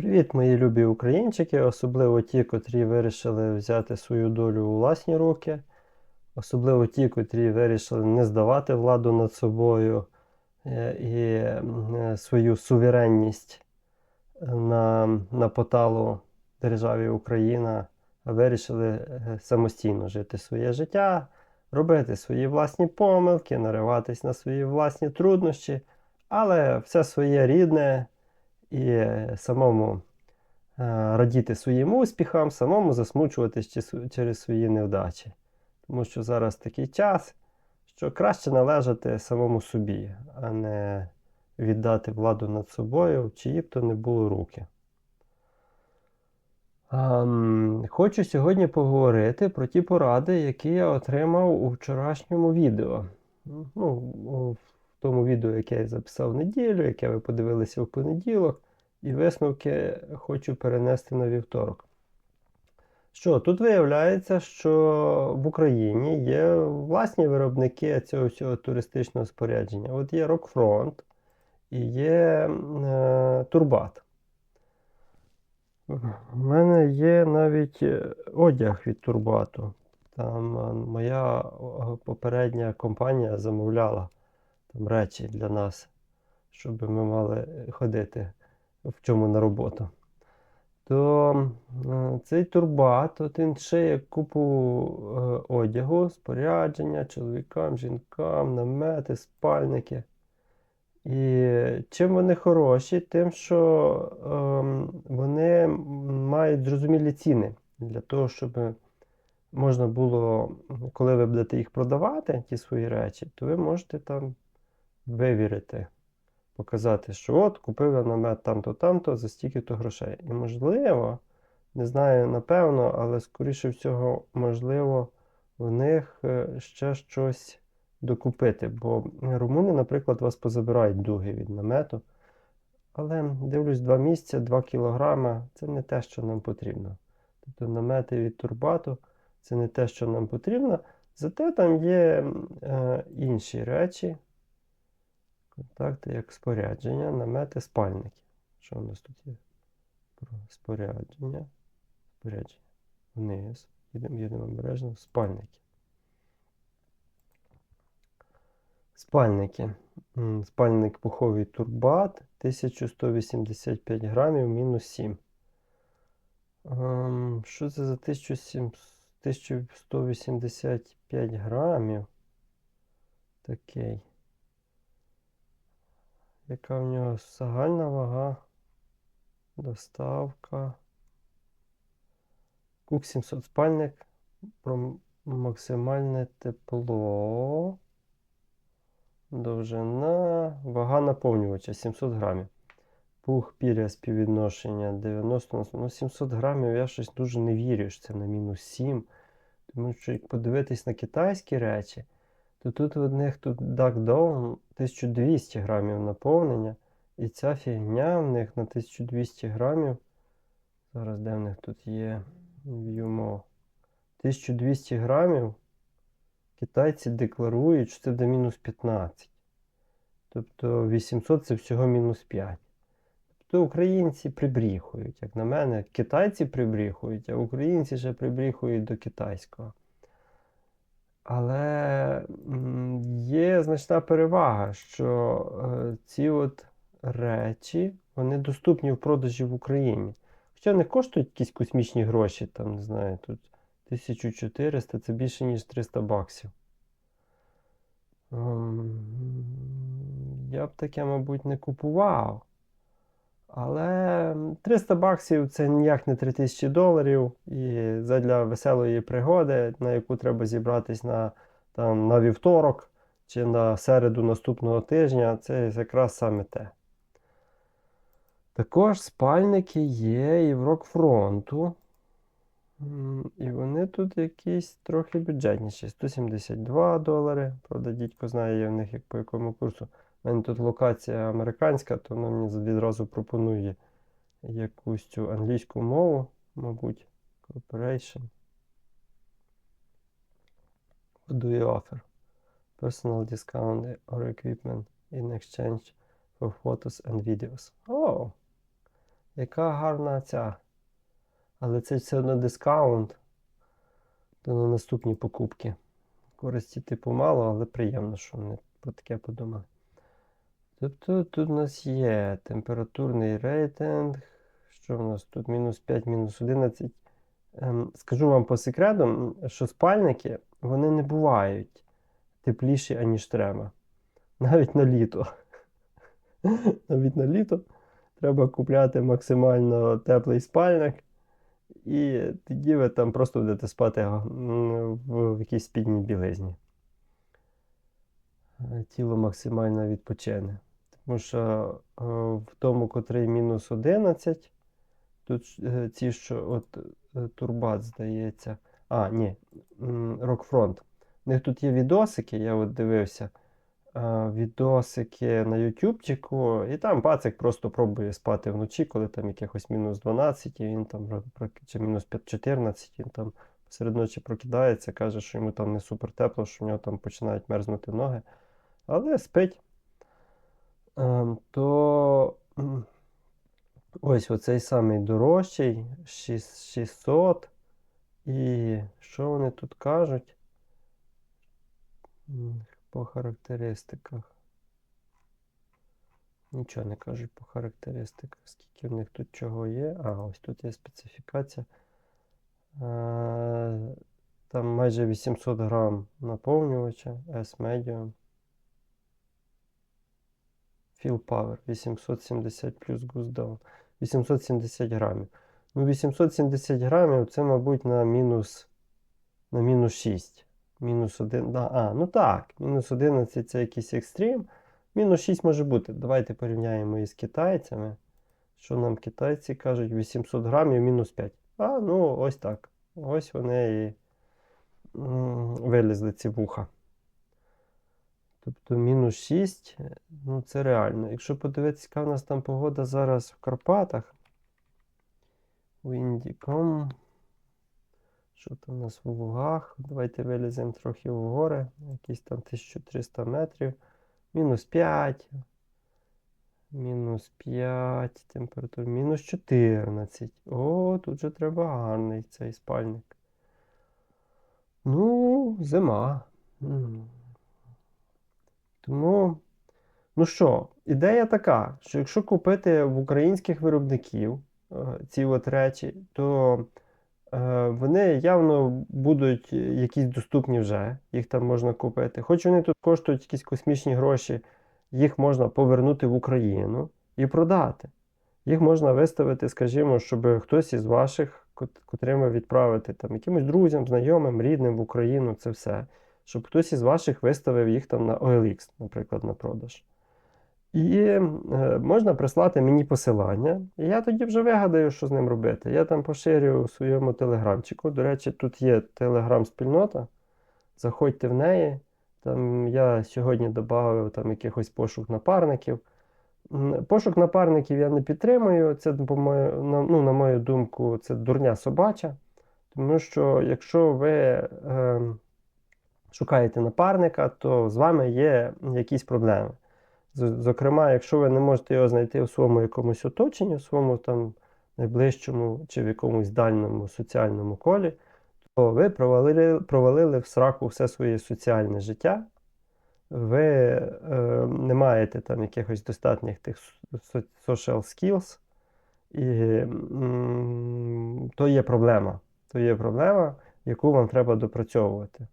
Привіт, мої любі українчики, особливо ті, котрі вирішили взяти свою долю у власні руки, особливо ті, котрі вирішили не здавати владу над собою е, і е, свою суверенність на, на поталу державі Україна, а вирішили е, самостійно жити своє життя, робити свої власні помилки, нариватись на свої власні труднощі, але все своє рідне і самому е, радіти своїм успіхам, самому засмучуватись через свої невдачі. Тому що зараз такий час, що краще належати самому собі, а не віддати владу над собою, в чиї б то не було руки. Ам, Хочу сьогодні поговорити про ті поради, які я отримав у вчорашньому відео. Ну, тому відео, яке я записав в неділю, яке ви подивилися в понеділок, і висновки хочу перенести на вівторок. Що, тут виявляється, що в Україні є власні виробники цього всього туристичного спорядження. От є Рокфронт і є е, Турбат. У мене є навіть е, одяг від Турбату. Там е, моя попередня компанія замовляла там речі для нас, щоб ми мали ходити в чому на роботу. То е, цей турбат, от він шиє купу е, одягу, спорядження чоловікам, жінкам, намети, спальники. І чим вони хороші? Тим, що ем, вони мають зрозумілі ціни для того, щоб можна було, коли ви будете їх продавати, ті свої речі, то ви можете там вивірити, показати, що от купив я намет там-то, там-то за стільки-то грошей. І можливо, не знаю напевно, але скоріше всього, можливо, в них е, ще щось докупити. Бо румуни, наприклад, вас позабирають дуги від намету. Але дивлюсь, 2 місця, 2 кілограма це не те, що нам потрібно. Тобто намети від турбату це не те, що нам потрібно. Зате там є е, інші речі, контакти як спорядження, намети, спальники. Що у нас тут є? Про спорядження. Спорядження. Вниз. Їдемо, обережно. Спальники. Спальники. Спальник пуховий турбат 1185 грамів мінус 7. Ем, Що це за 1185 грамів? Такий. Яка в нього загальна вага? Доставка. Кук 700 спальник. Про максимальне тепло. Довжина. Вага наповнювача 700 грамів. Пух піря співвідношення 90 на ну, 700 грамів я щось дуже не вірю, що це на мінус 7. Тому що як подивитись на китайські речі, то тут в одних тут Duck Down 1200 грамів наповнення. І ця фігня в них на 1200 грамів. Зараз де в них тут є View 1200 грамів. Китайці декларують, що це до мінус 15. Тобто 800 це всього мінус 5. Тобто українці прибріхують, як на мене, китайці прибріхують, а українці ще прибріхують до китайського. Але є значна перевага, що е, ці от речі вони доступні в продажі в Україні. Хоча не коштують якісь космічні гроші, там, не знаю, тут 1400 це більше, ніж 300 баксів. Ем, Я б таке, мабуть, не купував. Але 300 баксів це ніяк не 3000 доларів. І задля веселої пригоди, на яку треба зібратись на, там, на вівторок чи на середу наступного тижня, це якраз саме те. Також спальники є і в Рокфронту. І вони тут якісь трохи бюджетніші. 172 долари. Правда, дідько знає, я в них як по якому курсу. У мене тут локація американська, то вона мені відразу пропонує якусь цю англійську мову, мабуть. Corporation. What do you offer? Personal discount or equipment in exchange for photos and videos. О! Яка гарна ця. Але це все одно дискаунт. То на наступні покупки. Користі типу мало, але приємно, що вони таке подумали. Тобто тут у нас є температурний рейтинг. Що в нас тут? Мінус 5, мінус 11. Ем, скажу вам по секрету, що спальники вони не бувають тепліші, аніж треба. Навіть на літо. Навіть на літо треба купляти максимально теплий спальник. І тоді ви там просто будете спати в, якійсь спідній білизні. Тіло максимально відпочине. Тому що е, в тому, котрий мінус 11, тут е, ці, що от е, Турбат, здається. А, ні, Рокфронт. У них тут є відосики, я от дивився. Відосики на Ютубчику, і там пацик просто пробує спати вночі, коли там якихось мінус 12, і він там чи мінус 14, він там серед ночі прокидається, каже, що йому там не супер тепло, що в нього там починають мерзнути ноги. Але спить. Ем, то ось оцей самий дорожчий 6 600. І що вони тут кажуть? По характеристиках. Нічого не кажуть по характеристиках, скільки в них тут чого є. А, ось тут є специфікація. Е, Там майже 800 грам наповнювача, S Medium. Power 870 плюс Down. 870 грамів. Ну, 870 грамів це, мабуть, на мінус, на мінус 6. Мінус 1. Да, а, ну так, мінус 11 це якийсь екстрім. Мінус 6 може бути. Давайте порівняємо із китайцями. Що нам китайці кажуть? 800 грамів мінус 5. А, ну ось так. Ось вони і вилізли ці вуха. Тобто мінус 6, е, ну це реально. Якщо подивитися, яка в нас там погода зараз в Карпатах. Windy.com. Що там у нас в лугах? Давайте виліземо трохи в гори. Якісь там 1300 метрів. Мінус 5. Мінус 5. Температура. Мінус 14. О, тут же треба гарний цей спальник. Ну, зима. Тому, ну що, ідея така, що якщо купити в українських виробників е, ці от речі, то е, вони явно будуть якісь доступні вже, їх там можна купити. Хоч вони тут коштують якісь космічні гроші, їх можна повернути в Україну і продати. Їх можна виставити, скажімо, щоб хтось із ваших, котрими відправити там якимось друзям, знайомим, рідним в Україну, це все. Щоб хтось із ваших виставив їх там на OLX, наприклад, на продаж. І е, можна прислати мені посилання, і я тоді вже вигадаю, що з ним робити. Я там поширю у своєму телеграмчику. До речі, тут є телеграм-спільнота. Заходьте в неї. Там я сьогодні додав там якихось пошук напарників. Пошук напарників я не підтримую. Це, по мою, ну, на мою думку, це дурня собача. Тому що якщо ви е, шукаєте напарника, то з вами є якісь проблеми. Зокрема, якщо ви не можете його знайти в своєму якомусь оточенні, в своєму там найближчому чи в якомусь дальньому соціальному колі, то ви провалили, провалили в сраку все своє соціальне життя. Ви е, не маєте там якихось достатніх тих social skills, і м, то є проблема. То є проблема, яку вам треба допрацьовувати.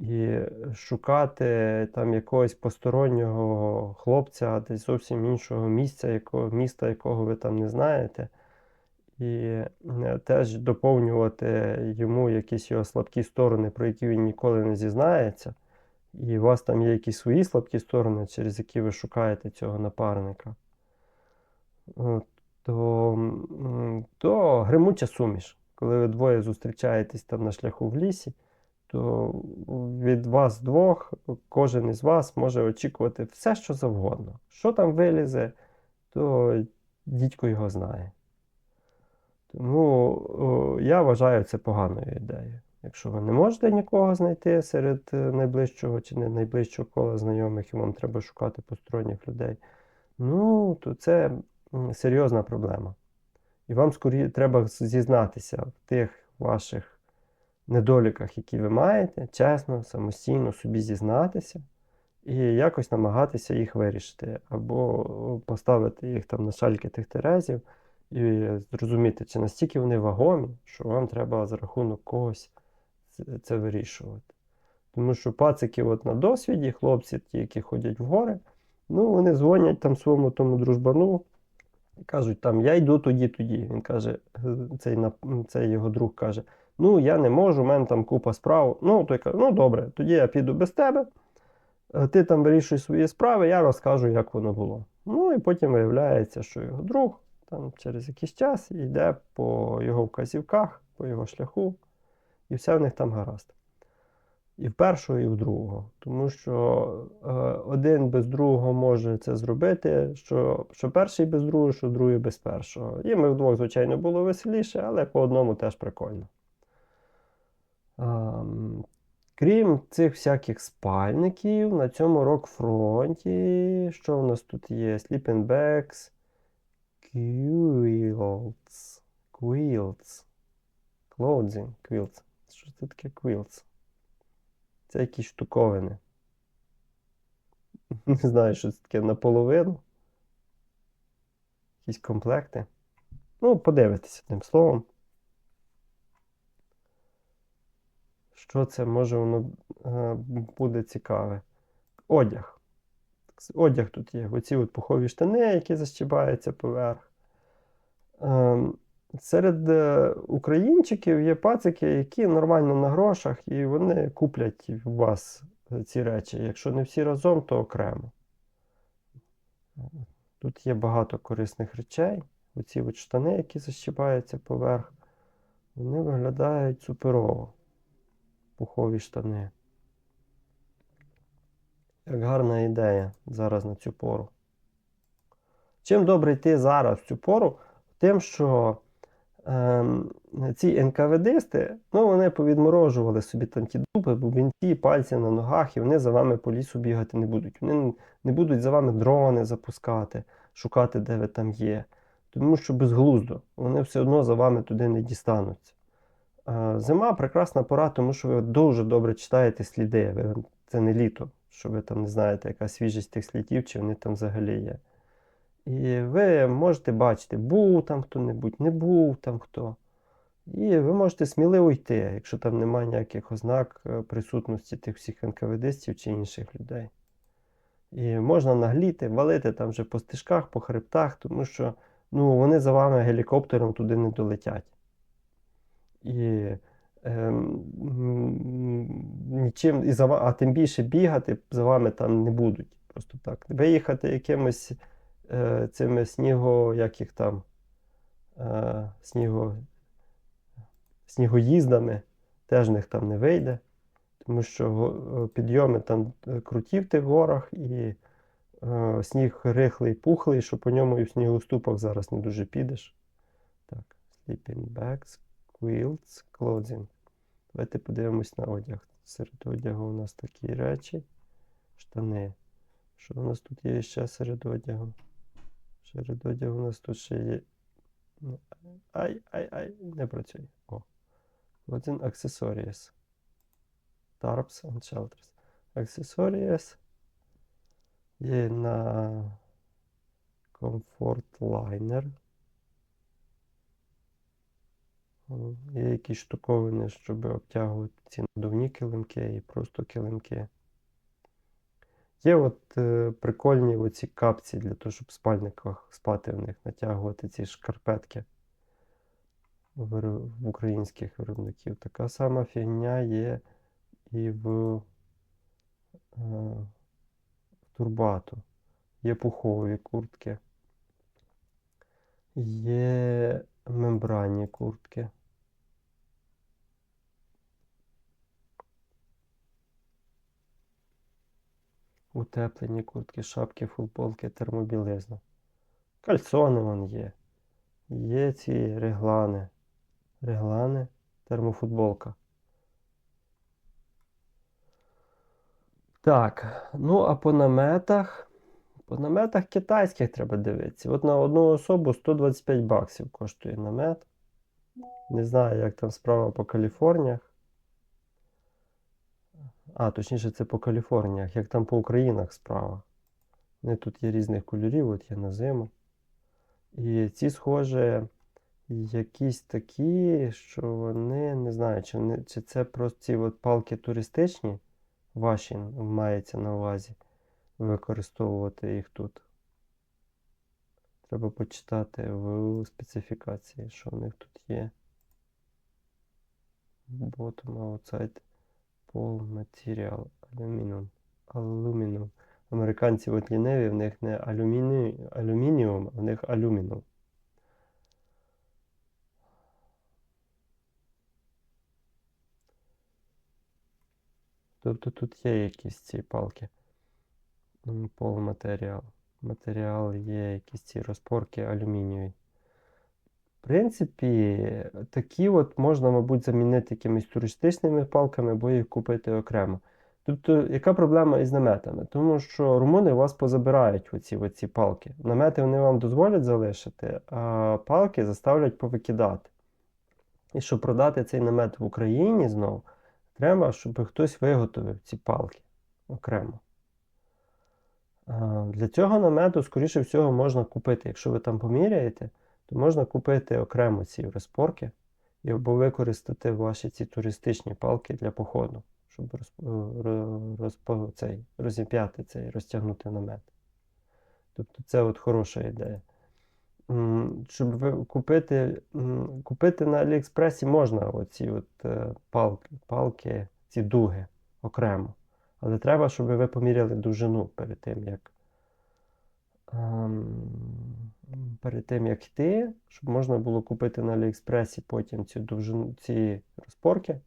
І шукати там якогось постороннього хлопця десь зовсім іншого місця, якого, міста, якого ви там не знаєте, і е, теж доповнювати йому якісь його слабкі сторони, про які він ніколи не зізнається. І у вас там є якісь свої слабкі сторони, через які ви шукаєте цього напарника. То, то гримуча суміш. Коли ви двоє зустрічаєтесь там на шляху в лісі, то від вас двох кожен із вас може очікувати все, що завгодно. Що там вилізе, то дідько його знає. Тому я вважаю це поганою ідеєю. Якщо ви не можете нікого знайти серед е, найближчого чи не найближчого кола знайомих, і вам треба шукати посторонніх людей, ну, то це серйозна проблема. І вам скорі треба зізнатися в тих ваших недоліках, які ви маєте, чесно, самостійно собі зізнатися і якось намагатися їх вирішити, або поставити їх там на шальки тих терезів і зрозуміти, чи настільки вони вагомі, що вам треба за рахунок когось це, вирішувати. Тому що пацики от на досвіді, хлопці, ті, які ходять в гори, ну вони дзвонять там своєму тому дружбану і кажуть, там я йду тоді, тоді. Він каже, е, цей, цей його друг каже: Ну, я не можу, у мене там купа справ. Ну, той каже, ну добре, тоді я піду без тебе. Е, Ти там вирішуй свої справи, я розкажу, як воно було. Ну і потім виявляється, що його друг там через якийсь час йде по його вказівках, по його шляху, і все в них там гаразд. І в першого, і в другого. Тому що е, один без другого може це зробити, що, що перший без другого, що другий без першого. І ми вдвох, звичайно, було веселіше, але по одному теж прикольно. Ам, крім цих всяких спальників, на цьому рок-фронті, що в нас тут є? Sleeping bags, quilts, quilts, clothing, quilts. Що це таке quilts? Це якісь штуковини. Не знаю, що це таке наполовину. Якісь комплекти. Ну, подивитися тим словом. Що це може воно е, буде цікаве? Одяг. Одяг тут є. Оці от пухові штани, які защібаються поверх. Ем, Серед е, українчиків є пацики, які нормально на грошах, і вони куплять у вас ці речі. Якщо не всі разом, то окремо. Тут є багато корисних речей. Оці от штани, які защіпаються поверх, вони виглядають суперово. Пухові штани. Як гарна ідея зараз на цю пору. Чим добре йти зараз в цю пору? Тим, що ем, ці НКВДисти, ну, вони повідморожували собі там ті дупи, бубінці, пальці на ногах, і вони за вами по лісу бігати не будуть. Вони не будуть за вами дрони запускати, шукати, де ви там є. Тому що безглуздо, вони все одно за вами туди не дістануться. Зима прекрасна пора, тому що ви дуже добре читаєте сліди. Ви, це не літо, що ви там не знаєте, яка свіжість тих слідів, чи вони там взагалі є. І ви можете бачити, був там хто-небудь, не був там хто. І ви можете сміливо йти, якщо там немає ніяких ознак е, присутності тих всіх НКВДистів чи інших людей. І можна нагліти, валити там вже по стежках, по хребтах, тому що ну, вони за вами гелікоптером туди не долетять. І ем, нічим, і за, а тим більше бігати за вами там не будуть. Просто так. Виїхати якимось е, цими сніго, як їх там, е, сніго, снігоїздами теж в них там не вийде, тому що е, підйоми там е, круті в тих горах, і е, сніг рихлий, пухлий, що по ньому і в снігоступах зараз не дуже підеш. Так, sleeping bags, quilts, clothing. Давайте подивимось на одяг. Серед одягу у нас такі речі, штани. Що у нас тут є ще серед одягу? Серед одягу у нас тут ще є. Ну, Ай, ай, ай, не працює. О. Clothing accessories. Tarps and shelters. Accessories є на Comfort Liner. О, Є якісь штуковини, щоб обтягувати ці надувні килимки і просто килимки. Є от е, прикольні оці капці для того, щоб в спальниках спати в них, натягувати ці шкарпетки виро- в українських виробників. Така сама фігня є і в, е, в турбату. Є пухові куртки. Є мембранні куртки. Утеплені куртки, шапки, футболки, термобілизна. Кальсони вон є. Є ці реглани. Реглани, термофутболка. Так, ну а по наметах, По наметах китайських треба дивитися. От на одну особу 125 баксів коштує намет. Не знаю, як там справа по Каліфорніях. А, точніше, це по Каліфорніях, як там по Українах справа. Вони тут є різних кольорів, от є на зиму. І ці, схоже, якісь такі, що вони не знаю, чи, вони, чи це просто ці от палки туристичні, ваші мається на увазі використовувати їх тут. Треба почитати в специфікації, що в них тут є. Bottom outside Material Aluminum. Aluminum. Американці от ліниві, в них не алюміні... алюмініум, в них алюмінум. Тобто тут є якісь ці палки. Полматеріал. Матеріал є якісь ці розпорки алюмінієві. Принципі, такі от можна, мабуть, замінити якимись туристичними палками, або їх купити окремо. Тобто, яка проблема із наметами? Тому що румуни вас позабирають оці, оці палки. Намети вони вам дозволять залишити, а палки заставлять повикидати. І щоб продати цей намет в Україні знову, треба, щоб хтось виготовив ці палки окремо. Для цього намету, скоріше всього, можна купити. Якщо ви там поміряєте, то можна купити окремо ці розпорки або використати ваші ці туристичні палки для походу, щоб розп- ро- цей, розіп'яти цей, розтягнути намет. Тобто це от хороша ідея. Щоб купити, купити на Аліекспресі можна оці от е, палки, палки, ці дуги окремо. Але треба, щоб ви поміряли довжину перед тим, як перед тим, як йти, щоб можна було купити на Аліекспресі потім цю довжину, ці розпорки,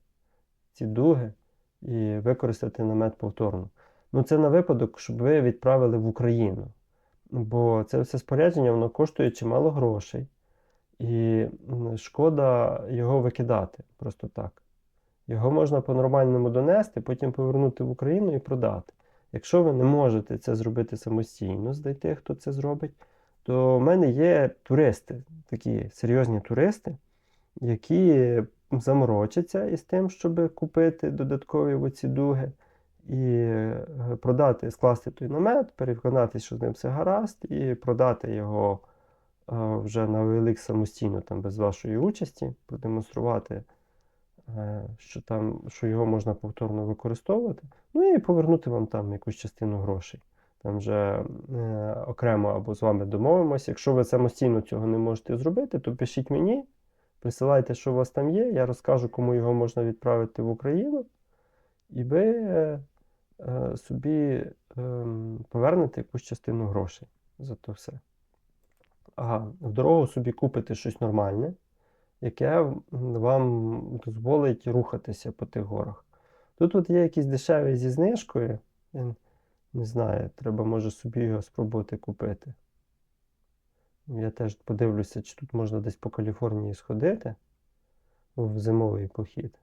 ці дуги і використати намет повторно. Ну, це на випадок, щоб ви відправили в Україну. Бо це все спорядження, воно коштує чимало грошей. І шкода його викидати просто так. Його можна по-нормальному донести, потім повернути в Україну і продати. Якщо ви не можете це зробити самостійно, знайти, хто це зробить, то в мене є туристи, такі серйозні туристи, які заморочаться із тим, щоб купити додаткові оці дуги і е, продати, скласти той намет, переконатися, що з ним все гаразд, і продати його е, вже на OLX самостійно, там без вашої участі, продемонструвати, що там, що його можна повторно використовувати, ну і повернути вам там якусь частину грошей. Там вже е, окремо або з вами домовимося. Якщо ви самостійно цього не можете зробити, то пишіть мені, присилайте, що у вас там є, я розкажу, кому його можна відправити в Україну, і ви е, е, собі ем, повернете якусь частину грошей за то все. А в дорогу собі купите щось нормальне, яке вам дозволить рухатися по тих горах. Тут от є якісь дешеві зі знижкою. Я не знаю, треба може собі його спробувати купити. Я теж подивлюся, чи тут можна десь по Каліфорнії сходити в зимовий похід.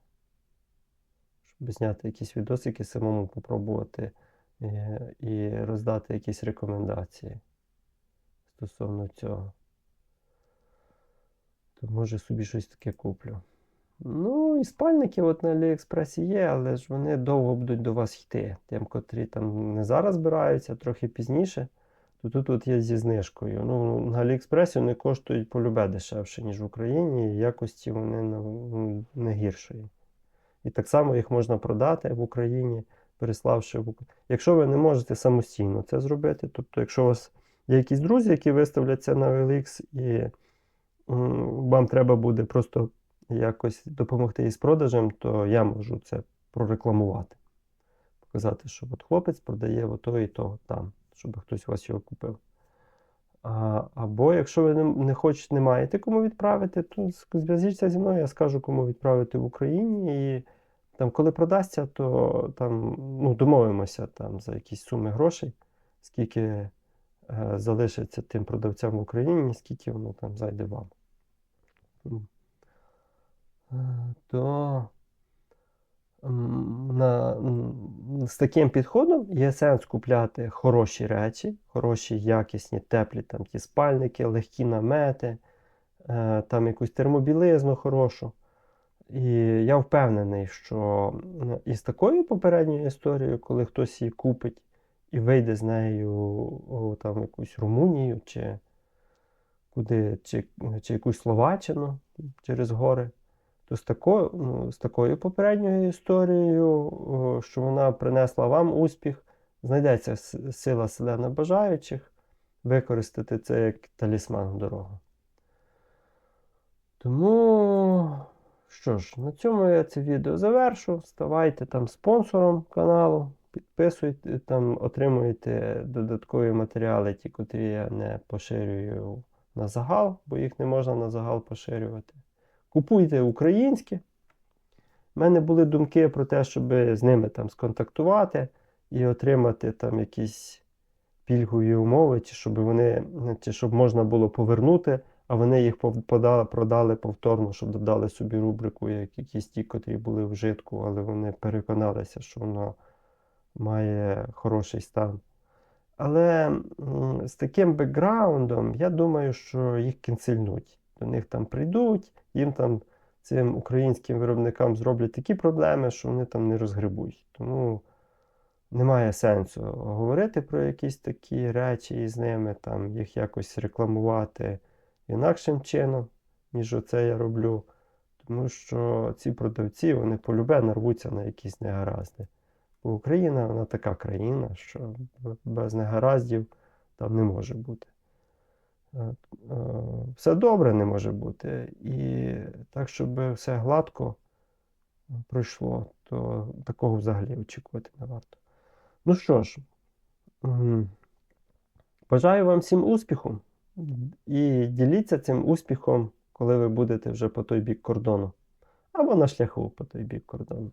Щоб зняти якісь відосики, самому попробувати е, і роздати якісь рекомендації стосовно цього. То може собі щось таке куплю. Ну, і спальники от на Аліекспресі є, але ж вони довго будуть до вас йти. Тим, котрі там не зараз збираються, трохи пізніше, то тут от є зі знижкою. Ну, на Аліекспресі вони коштують полюбе дешевше, ніж в Україні, і якості вони ну, не гіршої. І так само їх можна продати в Україні, переславши в Ук- Якщо ви не можете самостійно це зробити, тобто, якщо у вас є якісь друзі, які виставлять це на OLX, і вам треба буде просто якось допомогти із продажем, то я можу це прорекламувати. Показати, що от хлопець продає ото і то там, щоб хтось у вас його купив. А, або якщо ви не, не хочете, не маєте кому відправити, то зв'яжіться зі мною, я скажу, кому відправити в Україні. І там, коли продасться, то там ну, домовимося там, за якісь суми грошей, скільки е, залишиться тим продавцям в Україні, скільки воно там зайде вам. То на, з таким підходом є сенс купляти хороші речі, хороші, якісні, теплі там ті спальники, легкі намети, е, там якусь термобілизну хорошу. І я впевнений, що із такою попередньою історією, коли хтось її купить і вийде з нею у там якусь Румунію чи куди, чи, чи якусь Словаччину через гори, то з такою, ну, з такою попередньою історією, що вона принесла вам успіх, знайдеться сила селена бажаючих використати це як талісман в дорогу. Тому, що ж, на цьому я це відео завершу. Ставайте там спонсором каналу, підписуйте, там отримуєте додаткові матеріали, ті, котрі я не поширюю на загал, бо їх не можна на загал поширювати. Купуйте українське. У мене були думки про те, щоб з ними там сконтактувати і отримати там якісь пільгові умови, чи щоб вони, чи щоб можна було повернути, а вони їх продали повторно, щоб додали собі рубрику, як якісь ті, котрі були в житку, але вони переконалися, що воно має хороший стан. Але з таким бекграундом, я думаю, що їх кінцельнуть. До них там прийдуть, їм там цим українським виробникам зроблять такі проблеми, що вони там не розгребуть. Тому немає сенсу говорити про якісь такі речі із ними, там їх якось рекламувати інакшим чином, ніж оце я роблю. Тому що ці продавці вони полюбе нарвуться на якісь негаразди. Бо Україна вона така країна, що без негараздів там не може бути. Е, е, Все добре не може бути. І так, щоб все гладко пройшло, то такого взагалі очікувати не варто. Ну що ж, бажаю вам всім успіху і діліться цим успіхом, коли ви будете вже по той бік кордону, або на шляху по той бік кордону.